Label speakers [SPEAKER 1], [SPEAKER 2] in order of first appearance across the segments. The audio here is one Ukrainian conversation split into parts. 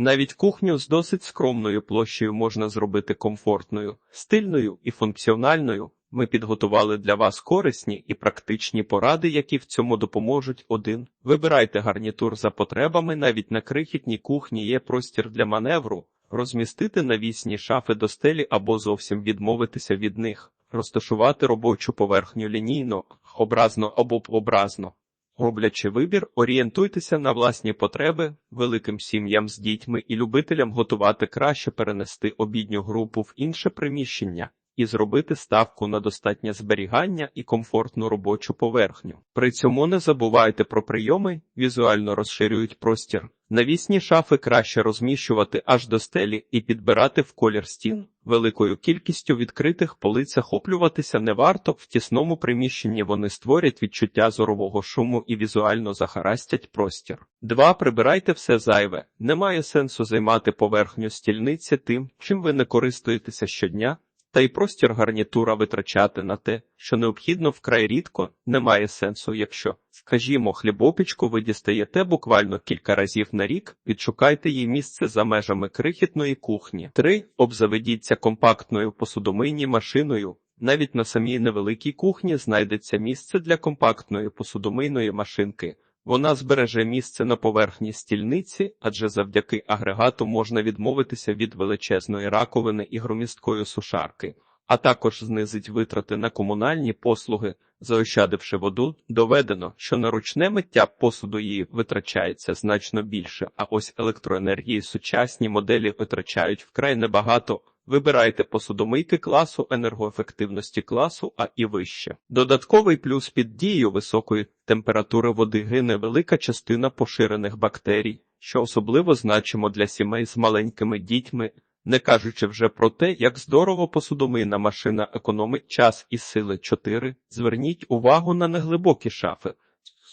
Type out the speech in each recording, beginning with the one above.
[SPEAKER 1] Навіть кухню з досить скромною площею можна зробити комфортною, стильною і функціональною. Ми підготували для вас корисні і практичні поради, які в цьому допоможуть. Один. Вибирайте гарнітур за потребами. Навіть на крихітній кухні є простір для маневру, розмістити навісні шафи до стелі або зовсім відмовитися від них, розташувати робочу поверхню лінійно, образно або образно. Роблячи вибір, орієнтуйтеся на власні потреби, великим сім'ям з дітьми і любителям готувати краще перенести обідню групу в інше приміщення і зробити ставку на достатнє зберігання і комфортну робочу поверхню. При цьому не забувайте про прийоми, візуально розширюють простір. Навісні шафи краще розміщувати аж до стелі і підбирати в колір стін. Великою кількістю відкритих полиць захоплюватися не варто. В тісному приміщенні вони створять відчуття зорового шуму і візуально захарастять простір. 2. Прибирайте все зайве. Немає сенсу займати поверхню стільниці тим, чим ви не користуєтеся щодня. Та й простір гарнітура витрачати на те, що необхідно вкрай рідко, немає сенсу, якщо, скажімо, хлібопічку ви дістаєте буквально кілька разів на рік, відшукайте їй місце за межами крихітної кухні. 3. Обзаведіться компактною посудомийній машиною. Навіть на самій невеликій кухні знайдеться місце для компактної посудомийної машинки. Вона збереже місце на поверхні стільниці, адже завдяки агрегату можна відмовитися від величезної раковини і громісткої сушарки, а також знизить витрати на комунальні послуги, заощадивши воду, доведено, що на ручне миття посуду її витрачається значно більше, а ось електроенергії сучасні моделі витрачають вкрай небагато. Вибирайте посудомийки класу енергоефективності класу А і вище. Додатковий плюс під дією високої температури води гине велика частина поширених бактерій, що особливо значимо для сімей з маленькими дітьми, не кажучи вже про те, як здорово посудомийна машина економить час і сили 4. Зверніть увагу на неглибокі шафи.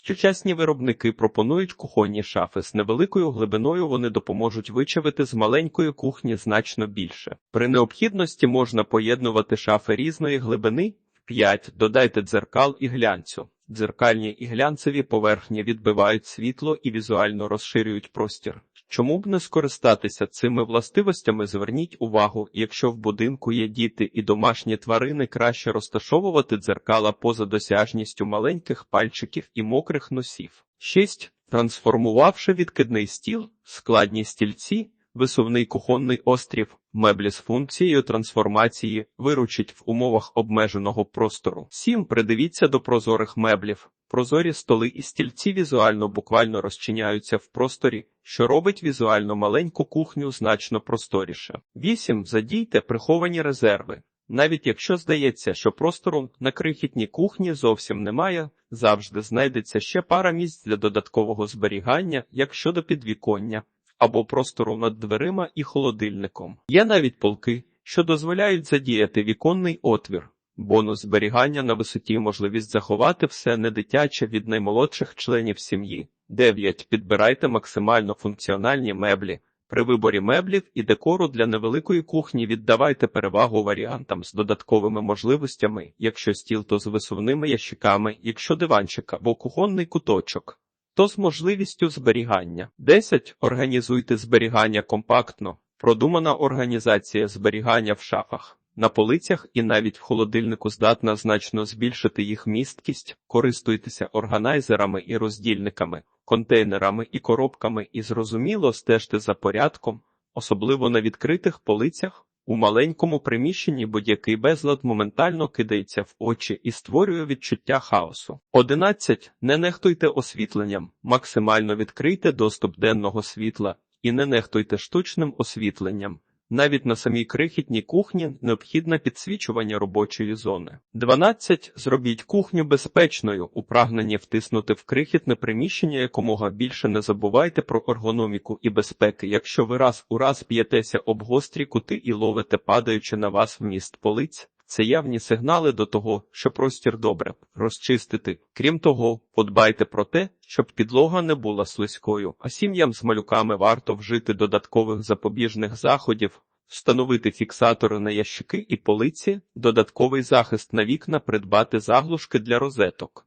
[SPEAKER 1] Сучасні виробники пропонують кухонні шафи з невеликою глибиною. Вони допоможуть вичавити з маленької кухні значно більше. При необхідності можна поєднувати шафи різної глибини. 5. Додайте дзеркал і глянцю. Дзеркальні і глянцеві поверхні відбивають світло і візуально розширюють простір. Чому б не скористатися цими властивостями? Зверніть увагу, якщо в будинку є діти і домашні тварини, краще розташовувати дзеркала поза досяжністю маленьких пальчиків і мокрих носів. 6. Трансформувавши відкидний стіл, складні стільці, висувний кухонний острів, меблі з функцією трансформації виручить в умовах обмеженого простору. 7. Придивіться до прозорих меблів. Прозорі столи і стільці візуально буквально розчиняються в просторі, що робить візуально маленьку кухню значно просторіше. 8. Задійте приховані резерви. Навіть якщо здається, що простору на крихітній кухні зовсім немає, завжди знайдеться ще пара місць для додаткового зберігання, як щодо підвіконня, або простору над дверима і холодильником. Є навіть полки, що дозволяють задіяти віконний отвір. Бонус зберігання на висоті можливість заховати все недитяче від наймолодших членів сім'ї. 9. Підбирайте максимально функціональні меблі. При виборі меблів і декору для невеликої кухні віддавайте перевагу варіантам з додатковими можливостями, якщо стіл, то з висувними ящиками, якщо диванчик або кухонний куточок, то з можливістю зберігання. 10. Організуйте зберігання компактно. Продумана організація зберігання в шафах. На полицях і навіть в холодильнику здатна значно збільшити їх місткість, користуйтеся органайзерами і роздільниками, контейнерами і коробками і зрозуміло стежте за порядком, особливо на відкритих полицях. У маленькому приміщенні будь-який безлад моментально кидається в очі і створює відчуття хаосу. 11. Не нехтуйте освітленням, максимально відкрийте доступ денного світла і не нехтуйте штучним освітленням. Навіть на самій крихітній кухні необхідне підсвічування робочої зони. 12. Зробіть кухню безпечною, у прагненні втиснути в крихітне приміщення якомога більше не забувайте про ергономіку і безпеки. Якщо ви раз у раз п'єтеся об гострі кути і ловите, падаючи на вас вміст полиць, це явні сигнали до того, що простір добре розчистити. Крім того, подбайте про те, щоб підлога не була слизькою, а сім'ям з малюками варто вжити додаткових запобіжних заходів, встановити фіксатори на ящики і полиці, додатковий захист на вікна, придбати заглушки для розеток.